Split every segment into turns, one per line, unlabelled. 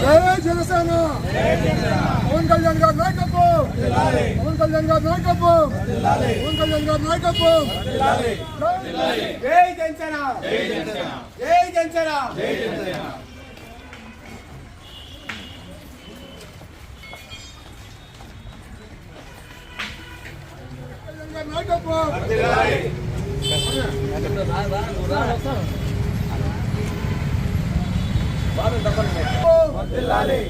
జై జనసేన పవన్ కళ్యాణ్ గారి నాయకత్వం పవన్ కళ్యాణ్ గారి నాయకత్వం పవన్ కళ్యాణ్ గారి నాయకత్వం
జై జనసేన జై జనసేన
కళ్యాణ్ వెళ్ళాలి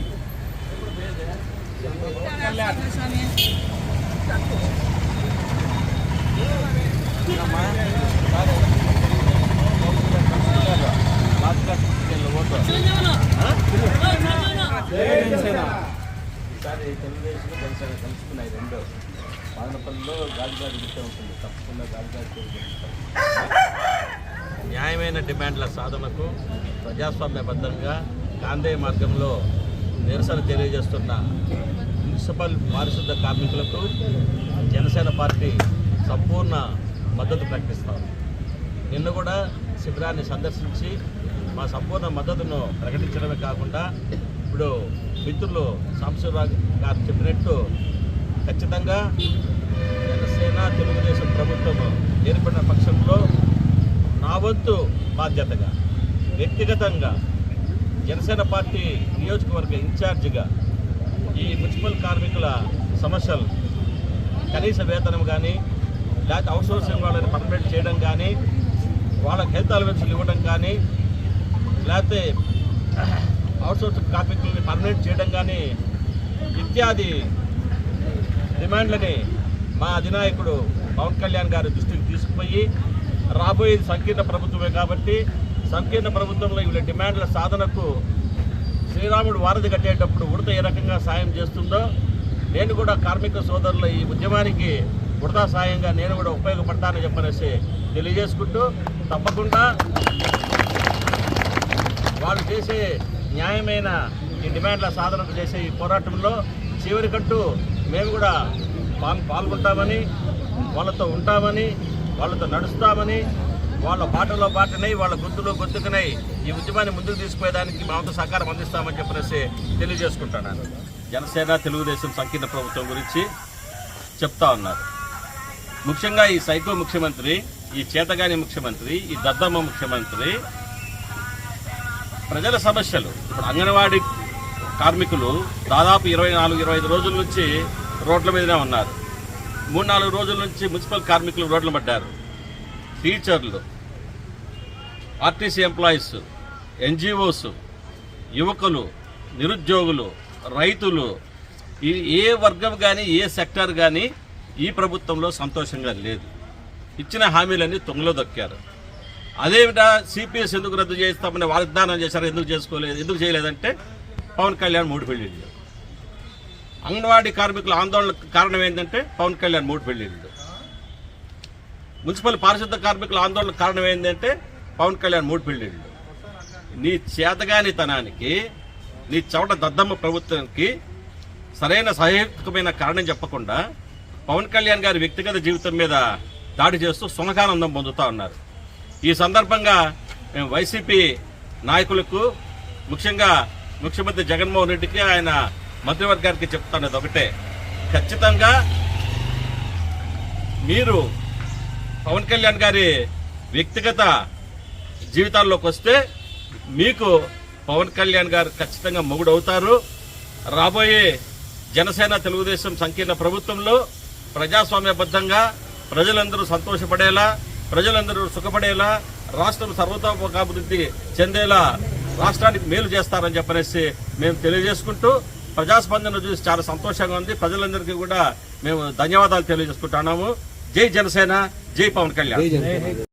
ఈసారి తెలుగుదేశం జనసేన కలుసుకున్నాయి రెండు బాదనపల్లిలో గాలిగాడి విషయం ఉంటుంది తప్పకుండా గాలిగాడి న్యాయమైన డిమాండ్ల సాధనకు ప్రజాస్వామ్యబద్ధంగా గాంధీ మార్గంలో నిరసన తెలియజేస్తున్న మున్సిపల్ పారిశుద్ధ కార్మికులకు జనసేన పార్టీ సంపూర్ణ మద్దతు ప్రకటిస్తాం. నిన్న కూడా శిబిరాన్ని సందర్శించి మా సంపూర్ణ మద్దతును ప్రకటించడమే కాకుండా ఇప్పుడు మిత్రులు సాంబశివరావు గారు చెప్పినట్టు ఖచ్చితంగా జనసేన తెలుగుదేశం ప్రభుత్వం ఏర్పడిన పక్షంలో నా వంతు బాధ్యతగా వ్యక్తిగతంగా జనసేన పార్టీ నియోజకవర్గ ఇన్ఛార్జిగా ఈ మున్సిపల్ కార్మికుల సమస్యలు కనీస వేతనం కానీ లేకపోతే అవుట్సోర్సింగ్ వాళ్ళని పర్మనెంట్ చేయడం కానీ వాళ్ళకి హెల్త్ అలవెన్స్లు ఇవ్వడం కానీ లేకపోతే అవుట్సోర్సింగ్ కార్మికులని పర్మనెంట్ చేయడం కానీ ఇత్యాది డిమాండ్లని మా అధినాయకుడు పవన్ కళ్యాణ్ గారి దృష్టికి తీసుకుపోయి రాబోయేది సంకీర్ణ ప్రభుత్వమే కాబట్టి సంకీర్ణ ప్రభుత్వంలో వీళ్ళ డిమాండ్ల సాధనకు శ్రీరాముడు వారధి కట్టేటప్పుడు ఉడత ఏ రకంగా సాయం చేస్తుందో నేను కూడా కార్మిక సోదరుల ఈ ఉద్యమానికి ఉడతా సాయంగా నేను కూడా ఉపయోగపడతానని చెప్పనేసి తెలియజేసుకుంటూ తప్పకుండా వాళ్ళు చేసే న్యాయమైన ఈ డిమాండ్ల సాధనకు చేసే ఈ పోరాటంలో చివరికట్టు మేము కూడా పాల్ పాల్గొంటామని వాళ్ళతో ఉంటామని వాళ్ళతో నడుస్తామని వాళ్ళ పాటలో పాటనై వాళ్ళ గొంతులో గొంతుకునై ఈ ఉద్యమాన్ని ముందుకు తీసుకుపోయేదానికి మా వంతు సహకారం అందిస్తామని చెప్పేసి తెలియజేసుకుంటున్నాను. జనసేన తెలుగుదేశం సంకీర్ణ ప్రభుత్వం గురించి చెప్తా ఉన్నారు. ముఖ్యంగా ఈ సైకో ముఖ్యమంత్రి ఈ చేతగాని ముఖ్యమంత్రి ఈ దద్దమ్మ ముఖ్యమంత్రి ప్రజల సమస్యలు. ఇప్పుడు అంగన్వాడీ కార్మికులు దాదాపు ఇరవై నాలుగు ఇరవై ఐదు రోజుల నుంచి రోడ్ల మీదనే ఉన్నారు. మూడు నాలుగు రోజుల నుంచి మున్సిపల్ కార్మికులు రోడ్లు పడ్డారు టీచర్లు ఆర్టీసీ ఎంప్లాయీస్ ఎన్జిఓస్ యువకులు నిరుద్యోగులు రైతులు ఈ ఏ వర్గం కానీ ఏ సెక్టర్ కానీ ఈ ప్రభుత్వంలో సంతోషంగా లేదు. ఇచ్చిన హామీలన్నీ తొంగలో దొక్కారు. అదేమిటా సిపిఎస్ ఎందుకు రద్దు చేస్తామని వాగ్దానం చేశారు ఎందుకు చేసుకోలేదు ఎందుకు చేయలేదంటే పవన్ కళ్యాణ్ మూడు పెళ్ళిళ్ళు. అంగన్వాడీ కార్మికుల ఆందోళన కారణం ఏంటంటే పవన్ కళ్యాణ్ మూడు పెళ్ళిళ్ళు. మున్సిపల్ పారిశుద్ధ కార్మికుల ఆందోళన కారణం ఏంటంటే పవన్ కళ్యాణ్ మూడు బిల్డింగ్లు నీ చేతగానితనానికి నీ చవట దద్దమ్మ ప్రభుత్వానికి సరైన సహేతుకమైన కారణం చెప్పకుండా పవన్ కళ్యాణ్ గారి వ్యక్తిగత జీవితం మీద దాడి చేస్తూ సునకానందం పొందుతా ఉన్నారు. ఈ సందర్భంగా మేము వైసీపీ నాయకులకు ముఖ్యంగా ముఖ్యమంత్రి జగన్మోహన్ రెడ్డికి ఆయన మంత్రివర్గానికి చెప్తున్నది ఒకటే. ఖచ్చితంగా మీరు పవన్ కళ్యాణ్ గారి వ్యక్తిగత జీవితాల్లోకి వస్తే మీకు పవన్ కళ్యాణ్ గారు ఖచ్చితంగా మొగుడు అవుతారు. రాబోయే జనసేన తెలుగుదేశం సంకీర్ణ ప్రభుత్వంలో ప్రజాస్వామ్యబద్ధంగా ప్రజలందరూ సంతోషపడేలా ప్రజలందరూ సుఖపడేలా రాష్ట్రం సర్వతోముఖాభివృద్ధి చెందేలా రాష్ట్రానికి మేలు చేస్తారని చెప్పనేసి మేము తెలియజేసుకుంటూ ప్రజాస్పందన చూసి చాలా సంతోషంగా ఉంది. ప్రజలందరికీ కూడా మేము ధన్యవాదాలు తెలియజేసుకుంటున్నాము. జై జనసేన. జై పవన్ కళ్యాణ్